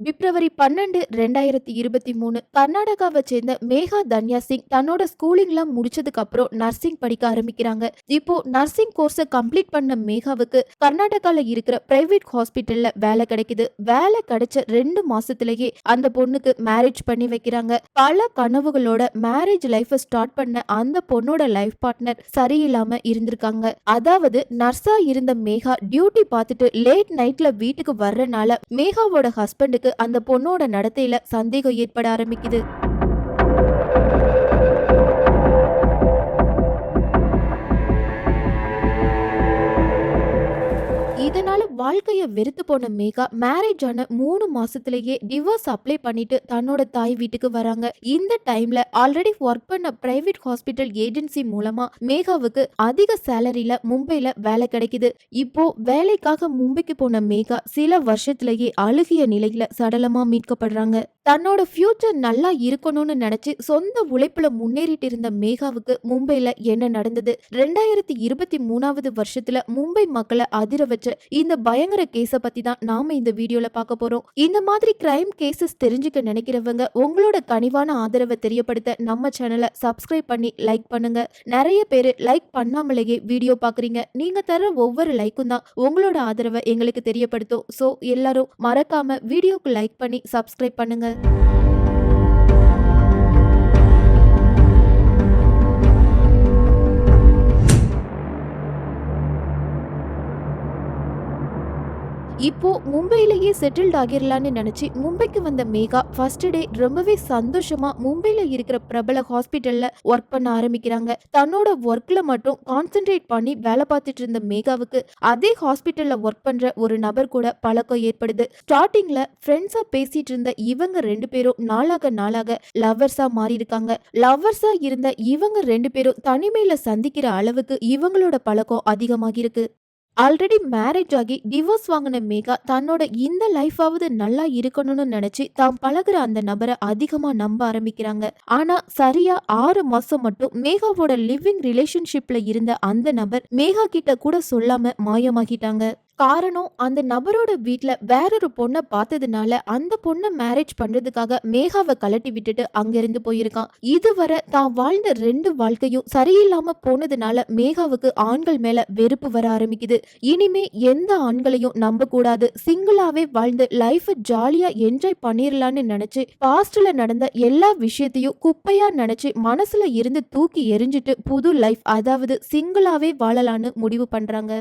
February பன்னெண்டு ரெண்டாயிரத்தி இருபத்தி மூணு கர்நாடகாவை சேர்ந்த மேகா தன்யா சிங் தன்னோட ஸ்கூலிங்லாம் முடிச்சதுக்கு அப்புறம் நர்சிங் படிக்க ஆரம்பிக்கிறாங்க. இப்போ நர்சிங் கோர்ஸை கம்ப்ளீட் பண்ண மேகாவுக்கு கர்நாடகால இருக்கிற பிரைவேட் ஹாஸ்பிட்டல்ல வேலை கிடைக்குது. வேலை கிடைச்ச ரெண்டு மாசத்திலேயே அந்த பொண்ணுக்கு மேரேஜ் பண்ணி வைக்கிறாங்க. பல கனவுகளோட மேரேஜ் லைஃபை ஸ்டார்ட் பண்ண அந்த பொண்ணோட லைஃப் பார்ட்னர் சரியில்லாம இருந்திருக்காங்க. அதாவது நர்ஸா இருந்த மேகா டியூட்டி பார்த்துட்டு லேட் நைட்ல வீட்டுக்கு வர்றனால மேகாவோட ஹஸ்பண்டுக்கு அந்த பொண்ணோட நடத்தையில சந்தேகம் ஏற்பட ஆரம்பிக்குது. வெறுத்து போன மேகா மேரேஜ் ஆன மூணு மாசத்திலேயே டிவோர்ஸ் அப்ளை பண்ணிட்டு தன்னோட தாய் வீட்டுக்கு வராங்க. இந்த டைம்ல ஆல்ரெடி ஒர்க் பண்ண பிரைவேட் ஹாஸ்பிட்டல் ஏஜென்சி மூலமா மேகாவுக்கு அதிக சேலரியில மும்பைல வேலை கிடைக்குது. இப்போ வேலைக்காக மும்பைக்கு போன மேகா சில வருஷத்திலேயே அழுகிய நிலையில சடலமா மீட்கப்படுறாங்க. தன்னோட ஃப்யூச்சர் நல்லா இருக்கணும்னு நினைச்சு சொந்த உழைப்புல முன்னேறிட்டு இருந்த மேகாவுக்கு மும்பைல என்ன நடந்தது? ரெண்டாயிரத்தி இருபத்தி மூணாவது வருஷத்துல மும்பை மக்களை அதிர வச்ச இந்த பயங்கர கேஸ பத்தி தான் நாம இந்த வீடியோல பார்க்க போறோம். இந்த மாதிரி கிரைம் கேசஸ் தெரிஞ்சுக்க நினைக்கிறவங்க உங்களோட கனிவான ஆதரவை தெரியப்படுத்த நம்ம சேனலை சப்ஸ்கிரைப் பண்ணி லைக் பண்ணுங்க. நிறைய பேர் லைக் பண்ணாமலேயே வீடியோ பாக்குறீங்க நீங்க தர ஒவ்வொரு லைக்கும் தான் உங்களோட ஆதரவை எங்களுக்கு தெரியப்படுத்தும். ஸோ எல்லாரும் மறக்காம வீடியோக்கு லைக் பண்ணி சப்ஸ்கிரைப் பண்ணுங்க. Thank you. இப்போ மும்பையிலேயே செட்டில்ட் ஆகிரலான்னு நினச்சி மும்பைக்கு வந்த மேகா ஃபர்ஸ்ட் டே ரொம்பவே சந்தோஷமா மும்பையில இருக்கிற பிரபல ஹாஸ்பிட்டல்ல ஒர்க் பண்ண ஆரம்பிக்கிறாங்க. தன்னோட ஒர்க்ல மட்டும் கான்சென்ட்ரேட் பண்ணி வேலை பார்த்துட்டு இருந்த மேகாவுக்கு அதே ஹாஸ்பிட்டல்ல ஒர்க் பண்ற ஒரு நபர் கூட பழக்கம் ஏற்படுது. ஸ்டார்டிங்ல ஃப்ரெண்ட்ஸா பேசிட்டு இருந்த இவங்க ரெண்டு பேரும் நாளாக நாளாக லவ்வர்ஸா மாறி இருக்காங்க லவ்வர்ஸா இருந்த இவங்க ரெண்டு பேரும் தனிமையில சந்திக்கிற அளவுக்கு இவங்களோட பழக்கம் அதிகமாகி இருக்கு ஆல்ரெடி மேரேஜ் ஆகி டிவோர்ஸ் வாங்கின மேகா தன்னோட இந்த லைஃபாவது நல்லா இருக்கணும்னு நினைச்சு தாம் பழகுற அந்த நபரை அதிகமா நம்ப ஆரம்பிக்கிறாங்க. ஆனா சரியா ஆறு மாசம் மட்டும் மேகாவோட லிவிங் ரிலேஷன்ஷிப்ல இருந்த அந்த நபர் மேகா கிட்ட கூட சொல்லாம மாயமாகிட்டாங்க. காரணம் அந்த நபரோட வீட்டில் வேறொரு பொண்ணை பார்த்ததுனால அந்த பொண்ணை மேரேஜ் பண்றதுக்காக மேகாவை கலட்டி விட்டுட்டு அங்கிருந்து போயிருக்கான். இதுவரை தான் வாழ்ந்த ரெண்டு வாழ்க்கையும் சரியில்லாம போனதுனால மேகாவுக்கு ஆண்கள் மேல வெறுப்பு வர ஆரம்பிக்குது. இனிமே எந்த ஆண்களையும் நம்ப கூடாது சிங்கிளாவே வாழ்ந்து லைஃப் ஜாலியா என்ஜாய் பண்ணிடலான்னு நினைச்சு பாஸ்ட்ல நடந்த எல்லா விஷயத்தையும் குப்பையா நினைச்சு மனசுல இருந்து தூக்கி எரிஞ்சிட்டு புது லைஃப் அதாவது சிங்கிளாவே வாழலான்னு முடிவு பண்றாங்க.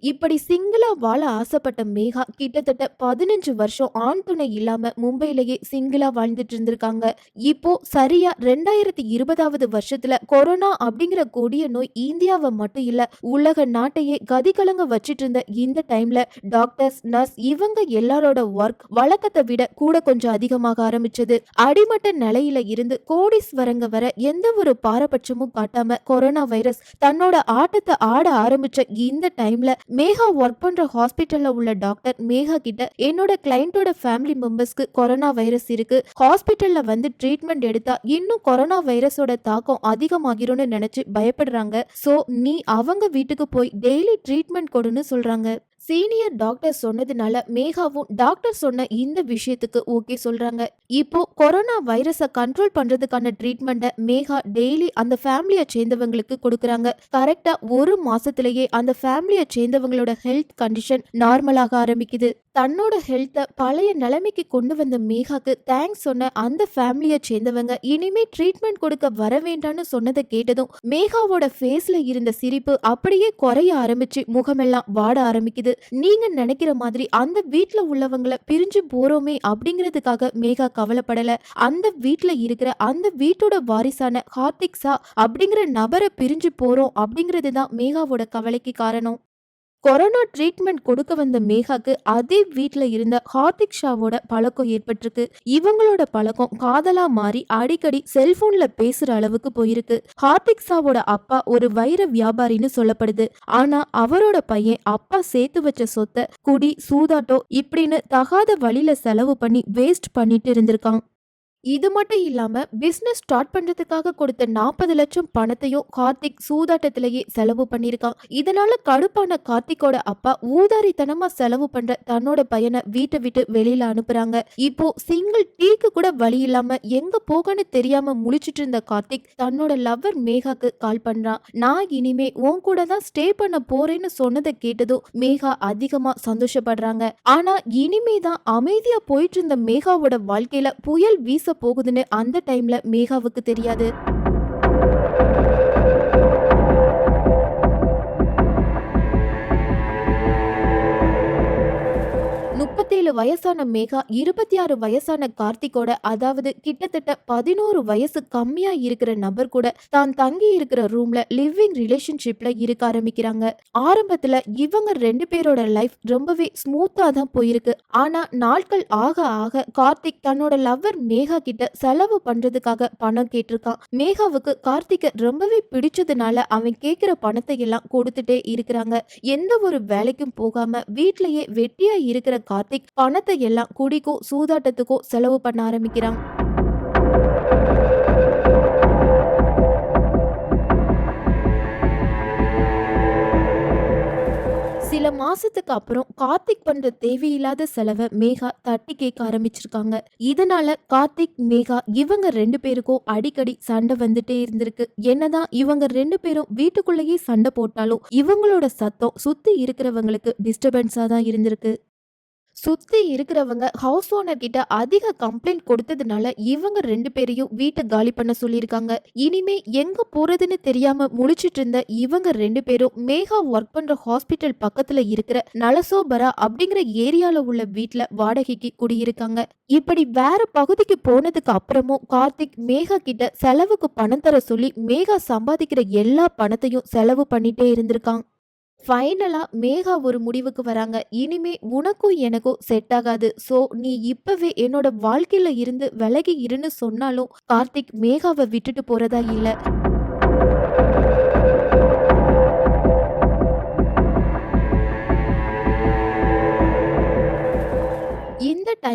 இப்படி சிங்கிளா வாழ ஆசைப்பட்ட மேகா கிட்டத்தட்ட பதினஞ்சு வருஷம் ஆண் துணை இல்லாம மும்பையிலேயே சிங்கிளா வாழ்ந்துட்டு இருந்திருக்காங்க. இப்போ சரியா ரெண்டாயிரத்தி இருபதாவது வருஷத்துல கொரோனா அப்படிங்கிற கொடிய நோய் இந்தியாவை மட்டும் இல்ல உலக நாட்டையே கதிகலங்க வச்சிட்டு இருந்த இந்த டைம்ல டாக்டர்ஸ் நர்ஸ் இவங்க எல்லாரோட ஒர்க் வழக்கத்தை விட கூட கொஞ்சம் அதிகமாக ஆரம்பிச்சது. அடிமட்ட நிலையில இருந்து கோடீஸ்வரங்க வர எந்த ஒரு பாரபட்சமும் காட்டாம கொரோனா வைரஸ் தன்னோட ஆட்டத்தை ஆட ஆரம்பிச்ச இந்த டைம்ல மேகா ஒர்க் பண்ற ஹாஸ்பிட்டல்ல உள்ள டாக்டர் மேகா கிட்ட என்னோட கிளைண்டோட ஃபேமிலி மெம்பர்ஸ்க்கு கொரோனா வைரஸ் இருக்கு. ஹாஸ்பிட்டல்ல வந்து ட்ரீட்மெண்ட் எடுத்தா இன்னும் கொரோனா வைரஸோட தாக்கம் அதிகமாகிரும்னு நினைச்சு பயப்படுறாங்க. சோ நீ அவங்க வீட்டுக்கு போய் டெய்லி ட்ரீட்மெண்ட் கொடுன்னு சொல்றாங்க. சீனியர் டாக்டர் சொன்னதுனால மேகாவும் டாக்டர் சொன்ன இந்த விஷயத்துக்கு ஓகே சொல்றாங்க. இப்போ கொரோனா வைரஸை கண்ட்ரோல் பண்றதுக்கான ட்ரீட்மெண்ட்டை மேகா டெய்லி அந்த ஃபேமிலியை சேர்ந்தவங்களுக்கு கொடுக்குறாங்க. கரெக்டா ஒரு மாசத்திலேயே அந்த ஃபேமிலியை சேர்ந்தவங்களோட ஹெல்த் கண்டிஷன் நார்மலாக ஆரம்பிக்குது. தன்னோட ஹெல்த்தை பழைய நிலைமைக்கு கொண்டு வந்த மேகாக்கு தேங்க்ஸ் சொன்ன அந்த ஃபேமிலியை சேர்ந்தவங்க இனிமே ட்ரீட்மெண்ட் கொடுக்க வர வேண்டாம்னு சொன்னதை கேட்டதும் மேகாவோட ஃபேஸ்ல இருந்த சிரிப்பு அப்படியே குறைய ஆரம்பிச்சு முகமெல்லாம் வாட ஆரம்பிக்குது. நீங்க நினைக்கிற மாதிரி அந்த வீட்டுல உள்ளவங்களை பிரிஞ்சு போறோமே அப்படிங்கிறதுக்காக மேகா கவலைப்படல. அந்த வீட்டுல இருக்கிற அந்த வீட்டோட வாரிசான ஹார்திக்ஸா அப்படிங்கிற நபரை பிரிஞ்சு போறோம் அப்படிங்கிறது தான் மேகாவோட கவலைக்கு காரணம். கொரோனா ட்ரீட்மெண்ட் கொடுக்க வந்த மேகாக்கு அதே வீட்டில் இருந்த ஹார்திக் ஷாவோட பழக்கம் ஏற்பட்டிருக்கு. இவங்களோட பழக்கம் காதலா மாறி அடிக்கடி செல்போன்ல பேசுற அளவுக்கு போயிருக்கு. ஹார்திக் ஷாவோட அப்பா ஒரு வைர வியாபாரின்னு சொல்லப்படுது. ஆனா அவரோட பையன் அப்பா சேர்த்து வச்ச சொத்தை குடி சூதாட்டம் இப்படின்னு தகாத வழியில செலவு பண்ணி வேஸ்ட் பண்ணிட்டு இருந்திருக்கான். இது மட்டும் இல்லாம பிசினஸ் ஸ்டார்ட் பண்றதுக்காக கொடுத்த நாற்பது லட்சம் பணத்தையும் கார்த்திக் சூதாட்டத்திலேயே செலவு பண்ணியிருக்கான். இதனால கடுப்பான கார்த்திக்கோட அப்பா ஊதாரித்தனமா செலவு பண்ற தன்னோட பையனை வீட்டை விட்டு வெளியில அனுப்புறாங்க. இப்போ சிங்கிள் டீக்கு கூட வழி இல்லாம எங்க போகன்னு தெரியாம முழிச்சிட்டு இருந்த கார்த்திக் தன்னோட லவ்வர் மேகாக்கு கால் பண்றான். நான் இனிமே உன் கூட தான் ஸ்டே பண்ண போறேன்னு சொன்னதை கேட்டதும் மேகா அதிகமா சந்தோஷப்படுறாங்க. ஆனா இனிமே தான் அமைதியா போயிட்டு இருந்த மேகாவோட வாழ்க்கையில புயல் வீச போகுதுன்னு அந்த டைம்ல மேகாவுக்கு தெரியாது. முப்பத்தேழு வயசான மேகா இருபத்தி ஆறு வயசான கார்த்திகோட அதாவது கிட்டத்தட்ட பதினோரு வயசு கம்மியா இருக்கிற நபர் கூட தான் தங்கி இருக்கிற ரூம்ல லிவிங் ரிலேஷன்ஷிப்ல இருக்க ஆரம்பிக்கிறாங்க. ஆரம்பத்துல இவங்க ரெண்டு பேரோட லைஃப் ரொம்பவே ஸ்மூத்தா தான் போயிருக்கு. ஆனா நாட்கள் ஆக ஆக கார்த்திக் தன்னோட லவ்வர் மேகா கிட்ட செலவு பண்றதுக்காக பணம் கேட்டிருக்கான். மேகாவுக்கு கார்த்திகை ரொம்பவே பிடிச்சதுனால அவன் கேக்குற பணத்தை எல்லாம் கொடுத்துட்டே இருக்கிறாங்க. எந்த ஒரு வேலைக்கும் போகாம வீட்லயே வெட்டியா இருக்கிற கார்த்திக் பணத்தை எல்லாம் குடிக்கோ சூதாட்டத்துக்கோ செலவு பண்ண ஆரம்பிக்கிறான். சில மாசத்துக்கு அப்புறம் கார்த்திக் பண்ற தேவையில்லாத செலவை மேகா தட்டி கேட்க ஆரம்பிச்சிருக்காங்க. இதனால கார்த்திக் மேகா இவங்க ரெண்டு பேருக்கும் அடிக்கடி சண்டை வந்துட்டே இருந்திருக்கு. என்னதான் இவங்க ரெண்டு பேரும் வீட்டுக்குள்ளேயே சண்டை போட்டாலும் இவங்களோட சத்தம் சுத்தி இருக்கிறவங்களுக்கு டிஸ்டர்பன்ஸா தான் இருந்திருக்கு. சுத்தி இருக்கிறவங்க ஹவுஸ் ஓனர் கிட்ட அதிக கம்ப்ளைண்ட் கொடுத்ததுனால இவங்க ரெண்டு பேரையும் வீட்டை காலி பண்ண சொல்லியிருக்காங்க. இனிமே எங்க போறதுன்னு தெரியாம முழிச்சிட்டு இருந்த இவங்க ரெண்டு பேரும் மேகா ஒர்க் பண்ற ஹாஸ்பிட்டல் பக்கத்துல இருக்கிற நலசோபரா அப்படிங்கிற ஏரியால உள்ள வீட்டுல வாடகைக்கு குடியிருக்காங்க. இப்படி வேற பகுதிக்கு போனதுக்கு அப்புறமும் கார்த்திக் மேகா கிட்ட செலவுக்கு பணம் தர சொல்லி மேகா சம்பாதிக்கிற எல்லா பணத்தையும் செலவு பண்ணிட்டே இருந்திருக்கான். ஃபைனலாக மேகா ஒரு முடிவுக்கு வராங்க. இனிமே உனக்கும் எனக்கும் செட் ஆகாது. ஸோ நீ இப்பவே என்னோட வாழ்க்கையில இருந்து விலகி இருன்னு சொன்னாலும் கார்த்திக் மேகாவை விட்டுட்டு போறதா இல்லை.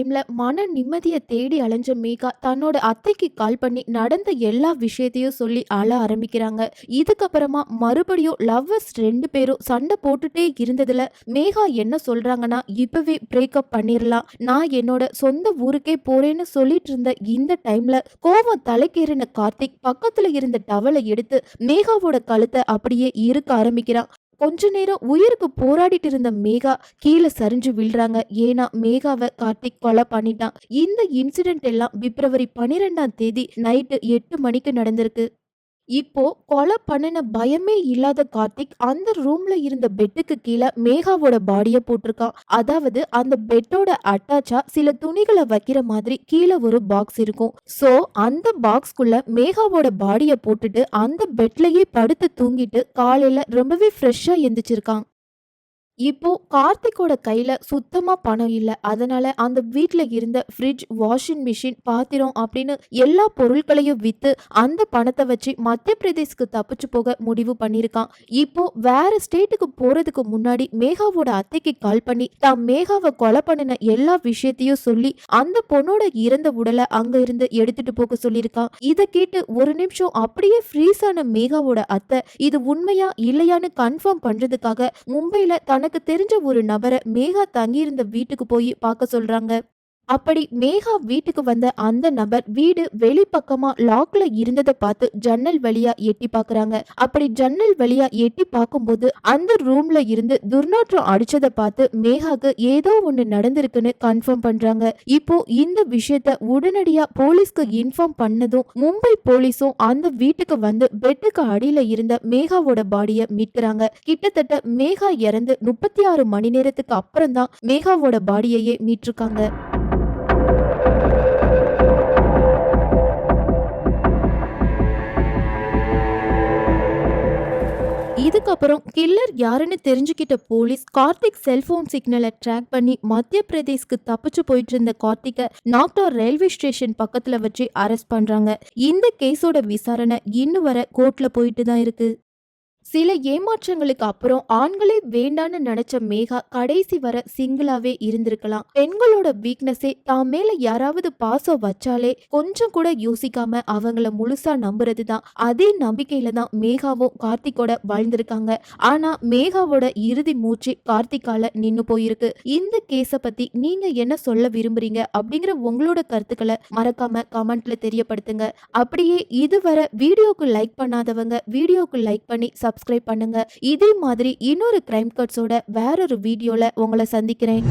டைம்ல மன நிம்மதியை தேடி அலைஞ்ச மேகா தன்னோட அத்தைக்கு கால் பண்ணி நடந்த எல்லா விஷயத்தையும் சொல்லி அழ ஆரம்பிக்கிறாங்க. இதுக்கப்புறமா மறுபடியும் லவ்வர்ஸ் ரெண்டு பேரும் சண்டை போட்டுட்டே இருந்ததுல மேகா என்ன சொல்றாங்கன்னா இப்பவே பிரேக்கப் பண்ணிடலாம் நான் என்னோட சொந்த ஊருக்கே போறேன்னு சொல்லிட்டு இருந்த இந்த டைம்ல கோவம் தலைக்கேறின கார்த்திக் பக்கத்துல இருந்த டவலை எடுத்து மேகாவோட கழுத்தை அப்படியே இருக்க ஆரம்பிக்கிறான். கொஞ்ச நேரம் உயிருக்கு போராடிட்டு இருந்த மேகா கீழே சரிஞ்சு விழுறாங்க. ஏன்னா மேகாவை கார்த்திக் கொலை பண்ணிட்டான். இந்த இன்சிடென்ட் எல்லாம் பிப்ரவரி பன்னிரெண்டாம் தேதி நைட்டு எட்டு மணிக்கு நடந்திருக்கு. இப்போ கொலை பண்ணின பயமே இல்லாத கார்த்திக் அந்த ரூம்ல இருந்த பெட்டுக்கு கீழே மேகாவோட பாடிய போட்டிருக்கான் அதாவது அந்த பெட்டோட அட்டாச்சா சில துணிகளை வைக்கிற மாதிரி கீழே ஒரு பாக்ஸ் இருக்கும். சோ அந்த பாக்ஸ்க்குள்ள மேகாவோட பாடிய போட்டுட்டு அந்த பெட்லயே படுத்து தூங்கிட்டு காலையில ரொம்பவே ஃப்ரெஷ்ஷா எந்திரிச்சிருக்கான் இப்போ கார்த்திக்கோட கையில சுத்தமா பணம் இல்லை. அதனால அந்த வீட்டில் இருந்த ஃப்ரிட்ஜ் வாஷிங் மிஷின் பாத்திரம் அப்படின்னு எல்லா பொருட்களையும் வித்து அந்த பணத்தை வச்சு மத்திய பிரதேஷ்க்கு தப்பிச்சு போக முடிவு பண்ணிருக்கான் இப்போ வேற ஸ்டேட்டுக்கு போறதுக்கு முன்னாடி மேகாவோட அத்தைக்கு கால் பண்ணி தான் மேகாவை கொலை பண்ணின எல்லா விஷயத்தையும் சொல்லி அந்த பொண்ணோட இறந்த உடலை அங்க இருந்து எடுத்துட்டு போக சொல்லியிருக்கான். இதை கேட்டு ஒரு நிமிஷம் அப்படியே ஃப்ரீஸ் ஆன மேகாவோட அத்தை இது உண்மையா இல்லையான்னு கன்ஃபார்ம் பண்றதுக்காக மும்பையில தனக்கு தனக்கு தெரிஞ்ச ஒரு நபரை மேகா தங்கியிருந்த வீட்டுக்கு போய் பார்க்க சொல்றாங்க. அப்படி மேகா வீட்டுக்கு வந்த அந்த நபர் வீடு வெளிப்பக்கமா லாக்ல இருந்ததை பார்த்து ஜன்னல் வழியா எட்டி பாக்குறாங்க அப்படி ஜன்னல் வழியா எட்டி பார்க்கும்போது அந்த ரூம்ல இருந்து துர்நாற்றம் அடிச்சதை பார்த்து மேகாக்கு ஏதோ ஒண்ணு நடந்திருக்குன்னு கன்ஃபார்ம் பண்றாங்க. இப்போ இந்த விஷயத்த உடனடியா போலீஸ்க்கு இன்ஃபார்ம் பண்ணதும் மும்பை போலீஸும் அந்த வீட்டுக்கு வந்து பெட்டுக்கு அடியில இருந்த மேகாவோட பாடிய மீட்கிறாங்க. கிட்டத்தட்ட மேகா இறந்து முப்பத்தி ஆறு மணி நேரத்துக்கு அப்புறம் தான் மேகாவோட பாடியையே மீட்டிருக்காங்க அதுக்கப்புறம் கில்லர் யாருன்னு தெரிஞ்சுக்கிட்ட போலீஸ் கார்த்திக் செல்போன் சிக்னலை ட்ராக் பண்ணி மத்திய பிரதேஷ்க்கு தப்பிச்சு போயிட்டு இருந்த கார்த்திகை நாக்டோர் ரயில்வே ஸ்டேஷன் பக்கத்துல வச்சு அரெஸ்ட் பண்றாங்க. இந்த கேஸோட விசாரணை இன்னும் வர கோர்ட்ல போயிட்டு தான் இருக்கு. சில ஏமாற்றங்களுக்கு அப்புறம் ஆண்களே வேண்டான்னு நினைச்ச மேகா கடைசி வர சிங்கிளாவே இருந்திருக்கலாம். பெண்களோட வீக்னஸே தான் மேல யாராவது பாசம் வச்சாலே கொஞ்சம் கூட யோசிக்காம அவங்கள முழுசா நம்புறது தான் அதே நம்பிக்கையில தான் மேகாவும் கார்த்திக்கோட வாழ்ந்திருக்காங்க. ஆனா மேகாவோட இறுதி மூச்சு கார்த்திகால நின்னு போயிருக்கு. இந்த கேஸ பத்தி நீங்க என்ன சொல்ல விரும்புறீங்க அப்படிங்கிற உங்களோட கருத்துக்களை மறக்காம கமெண்ட்ல தெரியப்படுத்துங்க. அப்படியே இதுவரை வீடியோக்கு லைக் பண்ணாதவங்க வீடியோக்கு லைக் பண்ணி சப் சப்ஸ்கிரைப் பண்ணுங்க. இதே மாதிரி இன்னொரு கிரைம் கட்ஸோட வேறொரு வீடியோல உங்களை சந்திக்கிறேன்.